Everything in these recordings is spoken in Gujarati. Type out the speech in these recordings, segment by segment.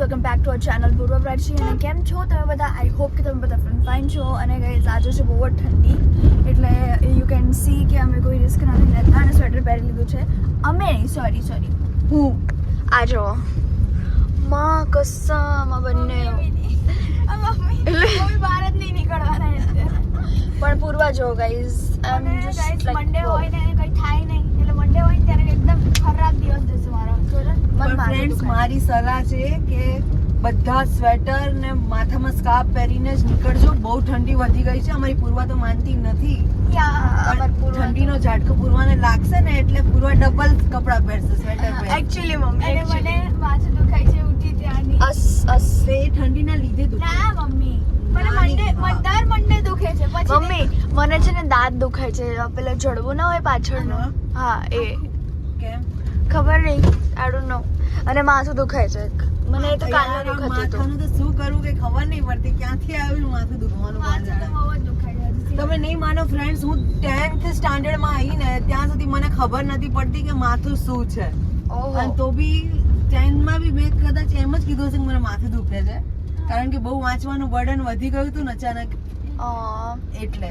Welcome back to our channel Purva Prachi અને કેમ છો તમે બધા? આઈ હોપ કે તમે બધા ફ્રેન્ડ ફાઇન છો. અને ગાઈઝ આજે છે બહુ જ ઠંડી. એટલે યુ કેન સી કે અમે કોઈ રિસ્ક નથી લેતા અને સ્વેટર પહેરી લીધું છે. અમે નહીં સોરી સોરી હું આ જો માં કસમ બંને એટલે બહાર જ નહીં નીકળવાના પણ પૂર્વા જો ગાઈઝ મંડે હોય ને કંઈ થાય નહીં. મંડે હોય ત્યારે એકદમ ખરાબ દિવસ જશે મારો. જોજો મન ફ્રેન્ડ્સ મારી સલાહ છે કે બધા સ્વેટર ને માથામાં સ્કાર્ફ પહેરીને જ નીકળજો. બહુ ઠંડી વધી ગઈ છે અમારી પૂર્વા તો માનતી નથી. પણ ઠંડીનો ઝાટકો પૂર્વાને લાગશે ને એટલે પૂર્વા ડબલ કપડાં પહેરશે સ્વેટર પહેરશે. એકચ્યુઅલી મમ્મી મને માથું દુખાય છે ઉઠી ત્યાંની અસ અસ તે ઠંડીના લીધે દુખે ના મમ્મી મને ના, મંડે નહીં. મને દર મંડે દુખે છે પછી મમ્મી મને છે ને દાંત દુખાય છે. પેલો જડવું ના હોય પાછળનો. હા? એ. કેમ? ખબર નહીં. ડોન્ટ નો અને માથું દુખાય છે મને તો કાલે દુખાતું હતું તો. શું કરું કે ખબર નહીં પડતી. ક્યાંથી આવ્યું માથું દુખવાનું માથું દુખાય તમે નહીં માનો ફ્રેન્ડ્સ હું ટેન્થ સ્ટાન્ડર્ડમાં માં આવીને ત્યાં સુધી મને ખબર નથી પડતી કે માથું શું છે. અને તો બી ટેન્થમાં બી મેં કદાચ એમ જ કીધું છે કે મને માથું દુખે છે. કારણ કે બહુ વાંચવાનું બર્ડન વધી ગયું હતું ને અચાનક. એટલે.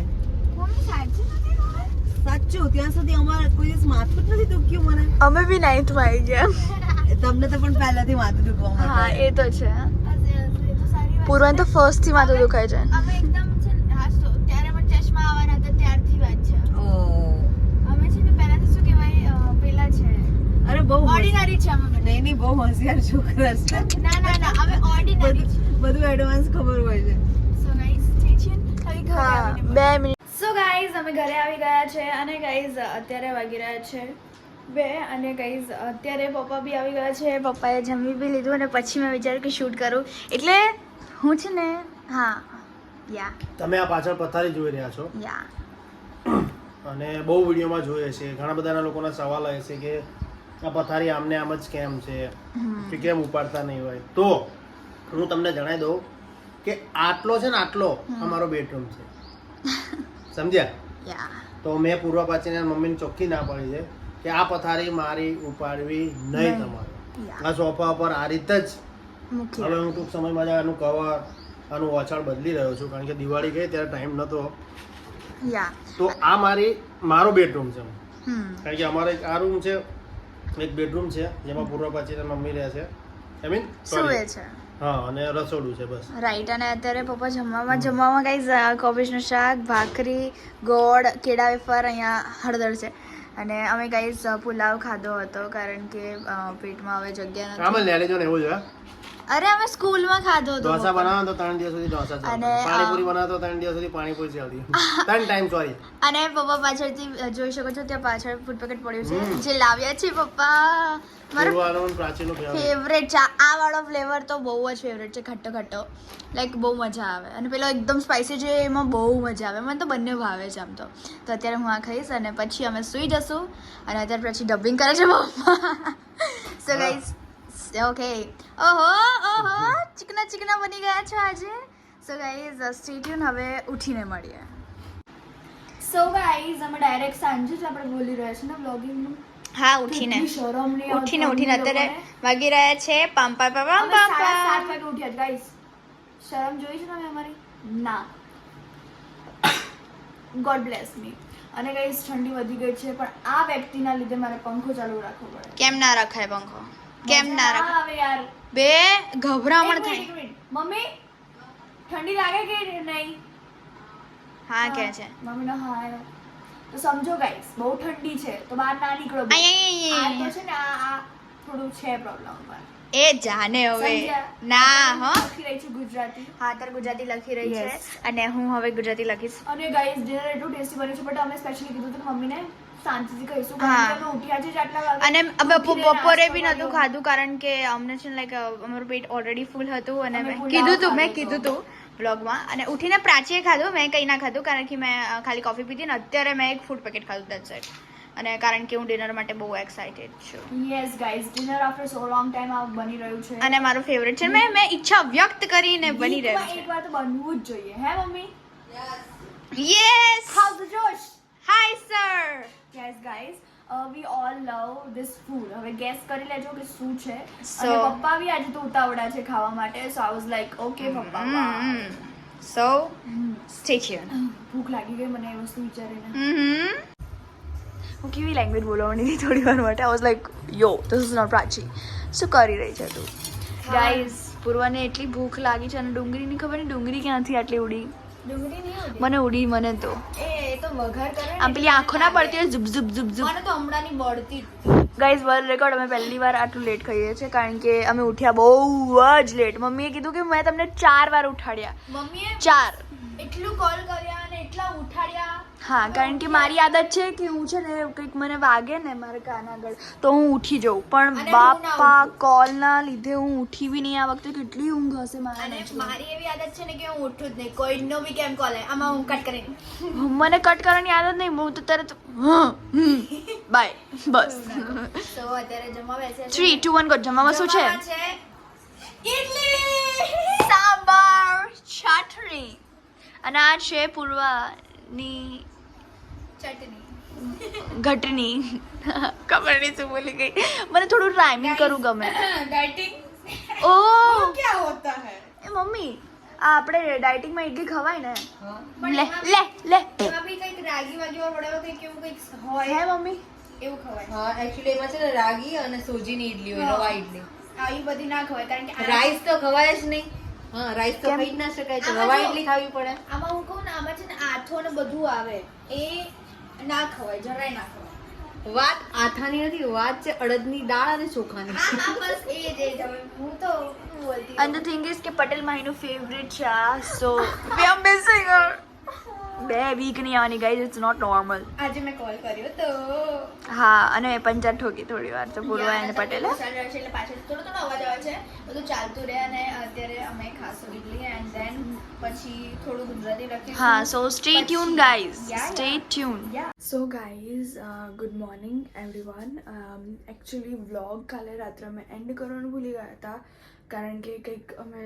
સાચી સાચું ત્યાં સુધી અમારે કોઈ દિવસ માથું જ નથી દુખ્યું મને. અમે બી નાઇન્થમાં આવી ગયા. તમને તો પણ પહેલાથી માથું દુખવા હા એ તો છે. હશે, હશે, એ તો સારી પૂર્વન તો. ફર્સ્ટથી માથું દુખાય છે. અમે એકદમ છે હા, તો ત્યારે પણ ચશ્મા આવવાના હતા ત્યારથી વાત છે. ઓહ. અમે છે ને પહેલાથી શું કહેવાય પેલા છે. અરે બહુ હોશિયાર- ઓર્ડિનરી છે અમે બધા. નહીં નહીં બહુ હોશિયાર છોકરા છે. ના ના ના અમે ઓર્ડિનરી છે. બધું એડવાન્સ ખબર હોય છે. હા બે મિનિટ. સો ગાઈઝ અમે ઘરે આવી ગયા છે અને ગાઈઝ અત્યારે વાગી રહ્યા છે બે અને ગાઈઝ અત્યારે પપ્પા બી આવી ગયા છે. પપ્પાએ જમી બી લીધું અને પછી મેં વિચાર્યું કે શૂટ કરું. એટલે હું છે ને હા યા તમે આ પાછળ પથારી જોઈ રહ્યા છો. યા અને બહુ વિડીયોમાં જોઈએ છે. ઘણા બધાના લોકોના સવાલ હોય છે કે આ પથારી આમને આમ જ કેમ છે? કે કેમ ઉપાડતા નહીં હોય? તો હું તમને જણાવી દઉં. કે આટલો છે ને આટલો અમારો બેડરૂમ છે. સમજ્યા? તો મેં પૂર્વ પાછીને મમ્મીને ચોખ્ખી ના પાડી છે કે આ પથારી મારી ઉપાડવી નહીં. તમારે. આ સોફા પર આ રીતે જ. હવે હું ટૂંક સમયમાં જ આનું કવર આનું ઓછાળ બદલી રહ્યો છું કારણ કે દિવાળી ગઈ ત્યારે ટાઈમ નહોતો તો આ મારી મારો બેડરૂમ છે. કારણ કે અમારે એક આ રૂમ છે એક બેડરૂમ છે જેમાં પૂર્વ પાછી મમ્મી રહે છે. આઈ મીન સુવે છે? હા અને રસોડું છે બસ. રાઈટ અને અત્યારે પપ્પા જમવામાં જમવામાં કઈ કોબીજનું શાક ભાખરી ગોળ કેળા વેફર અહીંયા હળદર છે. અને અમે ગાઈસ પુલાવ ખાધો હતો કારણ કે પેટમાં હવે જગ્યા નથી. આમાં લેલે લેજો ને એવું છે અરે અમે સ્કૂલમાં ખાધો હતો ઢોસા. બનાવો તો ત્રણ દિવસ સુધી ઢોસા અને, પાણીપુરી બનાવો તો ત્રણ દિવસ સુધી પાણીપુરી ચાલતી. ત્રણ ટાઈમ સોરી અને પપ્પા પાછળથી જોઈ શકો છો ત્યાં પાછળ ફૂડ પેકેટ પડ્યું છે. જે લાવ્યા છે પપ્પા. ફેવરેટ ફેવરેટ છે. આ વાળો ફ્લેવર તો બહુ જ ફેવરેટ છે ખટ્ટો ખટ્ટો લાઈક બહુ મજા આવે. અને પેલો એકદમ સ્પાઇસી છે એમાં બહુ મજા આવે. મને તો બંને ભાવે છે આમ તો. તો અત્યારે હું આ ખાઈશ અને પછી અમે સૂઈ જશું. અને અત્યારે પછી ડબિંગ કરે છે પપ્પા. સો ઓકે ઓહો ઓહો ચીકના ચીકના બની ગયા છો આજે. સો ગાઈઝ સ્ટે ટ્યુન હવે ઉઠીને મળીએ. સો ગાઈઝ અમે ડાયરેક્ટ સાંજે જ આપણે બોલી રહ્યા છીએ ને બ્લોગિંગનું હા ઉઠીને. ઉઠીને ઉઠીને અત્યારે વાગી રહ્યા છે પામ પામ પામ પામ પામ સાત વાગે ઉઠ્યા ગાઈઝ શરમ જોઈ છે તમે અમારી? ના. ગોડ બ્લેસ મી અને ગાઈઝ ઠંડી વધી ગઈ છે પણ આ વ્યક્તિના લીધે મારે પંખો ચાલુ રાખવો પડે. કેમ ના રખાય પંખો? કેમ ના રખાય? હવે યાર. બે ગભરામણ થાય મમ્મી ઠંડી લાગે કે નહીં? હા કે છે. મમ્મીનો હા. તો સમજો ગાઈસ બહુ ઠંડી છે તો બહાર ના નીકળો આ તો છે ને આ આ થોડું છે પ્રોબ્લેમ એ જાને હવે. ના હ. લખી રહી છું ગુજરાતી. હા તાર ગુજરાતી લખી રહી છે. અને હું હવે ગુજરાતી લખીશ. અને ગાઈસ ડિનર એટલું ટેસ્ટી બન્યું છે બટ અમે સ્પેશિયલી કીધું હતું મમ્મીને શાંતિથી કહીશું. કારણ કે ઉઠ્યા છે આટલા વાગે. અને હવે બપોરે બી નતું ખાધું કારણ કે અમને છે ને લાઈક અમારું પેટ ઓલરેડી ફૂલ હતું અને મેં કીધું તું મેં કીધું હતો. તું બ્લોગમાં અને ઉઠીને પ્રાચીએ ખાધું મેં કંઈ ના ખાધું કારણ કે મેં ખાલી કોફી પીધી ને અત્યારે મેં એક ફૂડ પેકેટ ખાધું દેટ્સ ઇટ અને કારણ કે હું ડિનર માટે બહુ એક્સાઇટેડ છું. Yes guys dinner after so long time આ બની રહ્યું છે. અને મારું ફેવરેટ છે મેં મેં ઈચ્છા વ્યક્ત કરીને બની રહ્યું છે. એકવાર તો બનવું જ જોઈએ hey mummy? Yes how the Josh hi sir yes guys we all love this food હવે ગેસ કરી લેજો કે શું છે. અને પપ્પા બી આજે તો ઉતાવળા છે ખાવા માટે so I was like okay papa so stay tune ભૂખ લાગી ગઈ મને એ વસ્તુ વિચારીને. હું કેવી લેંગ્વેજ બોલવાની હતી થોડી વાર માટે? I was like yo this is not Prachi શું કરી રહી છે તું? ગાઈઝ પૂર્વાને એટલી ભૂખ લાગી છે અને ડુંગળીની ખબર નહીં ડુંગળી ક્યાંથી આટલી ઉડી? મને ઉડી મને તો. આમ પેલી આંખો ના પડતી હોય ઝુબ ઝુબ ઝુબ ઝુપ. મને તો હમણાંની બળતી. ગાઈઝ વર્લ્ડ રેકોર્ડ અમે પહેલી વાર આટલું લેટ ખાઈએ છીએ કારણ કે અમે ઉઠ્યા બહુ જ લેટ મમ્મીએ કીધું કે મેં તમને ચાર વાર ઉઠાડ્યા. મમ્મીએ ચાર. એટલું કોલ કર્યા અને એટલા ઉઠાડ્યા. હા કારણ કે મારી આદત છે કે હું છે ને કંઈક મને વાગે ને મારા કાન આગળ તો હું ઉઠી જાઉં. પણ બાપા કોલના લીધે હું ઉઠી બી નહીં આ વખતે કેટલી ઊંઘ હશે મારા મારી એવી આદત છે ને કે હું ઉઠું જ નહીં. કોઈનો બી કેમ કોલ આમાં હું કટ કરીને મને કટ કરવાની આદત નહીં હું તો તરત બાય બસ. તો અત્યારે જમવા બેસે. થ્રી ટુ વન ગો જમવામાં શું છે? ઇડલી સાંભાર ચટણી. અને આ છે પૂર્વાની ઘટની ખબર નહીં શું બોલી ગઈ. મને થોડું રાઇમિંગ કરવું ગમે. ઓ! ક્યાં હોતા હે? એ મમ્મી આ આપણે ડાયટિંગમાં ઇડલી ખવાય ને. લે લે લે. મમ્મી કંઈક રાગી વાગી વાળો વડાવો કંઈક એવું કંઈક હે મમ્મી? એવું ખવાય. હા એક્ચ્યુઅલી એમાં છે ને રાગી અને સોજીની ઈડલી હોય. રવા ઈડલી. આવી બધી ના ખવાય કારણ કે રાઈસ તો ખવાય જ નહીં. હા રાઈસ તો? ખાઈ જ ના શકાય તો આમાં રવા જો- ખાવી પડે. આમાં હું કહું ને આમાં છે ને આથો ને બધું આવે. એ ના ખવાય જરાય ના ખવાય. વાત આથાની નથી વાત છે અડદની દાળ અને ચોખાની. હા બસ એ જ હું તો બોલતી And the thing is કે પટેલ માહીનું ફેવરેટ છે આ સો વી આર મિસિંગ હર બે વીક નહીં આવવાની ગાઈઝ ઇટ્સ નોટ નોર્મલ આજે મેં કોલ કર્યો તો. હા અને પંચર ઠોકી થોડી વાર તો પૂર્વા અને પટેલે. એટલે પાછળ થોડો થોડો અવાજ આવે છે. બધું ચાલતું રહે અને અત્યારે અમે ખાશું ઇડલી એન્ડ ધેન પછી થોડું ગુજરાતી લખીશું. હા so stay tuned guys stay tuned so guys good morning everyone actually vlog કાલે રાત્રે અમે એન્ડ કરવાનું ભૂલી ગયા હતા. કારણ કે કંઈક અમે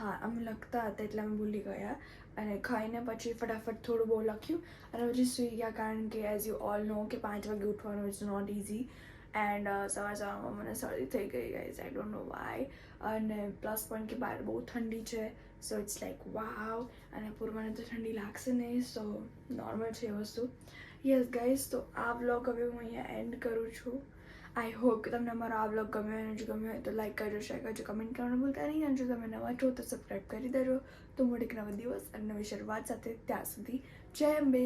હા અમે લખતા હતા એટલે અમે ભૂલી ગયા. અને ખાઈને પછી ફટાફટ થોડું બહુ લખ્યું અને પછી સૂઈ ગયા કારણ કે એઝ યુ ઓલ નો કે પાંચ વાગે ઉઠવાનું ઇઝ નોટ ઇઝી એન્ડ સવાર સવારમાં મને શરદી થઈ ગઈ guys I don't know why અને પ્લસ પણ કે બહાર બહુ ઠંડી છે સો ઇટ્સ લાઈક વાવ અને પૂર્વને તો ઠંડી લાગશે નહીં સો નોર્મલ છે એ વસ્તુ. યસ ગાઈઝ તો આ બ્લોગ હવે હું અહીંયા એન્ડ કરું છું. આઈ હોપ કે તમને મારો આ બ્લોગ ગમ્યો અને જો ગમ્યો હોય તો લાઈક કરજો શેર કરજો કમેન્ટ કરવાનું ભૂલતા નહીં અને જો તમે નવા છો તો સબસ્ક્રાઈબ કરી દેજો તો મોટી નવા દિવસ અને નવી શરૂઆત સાથે ત્યાં સુધી જય અંબે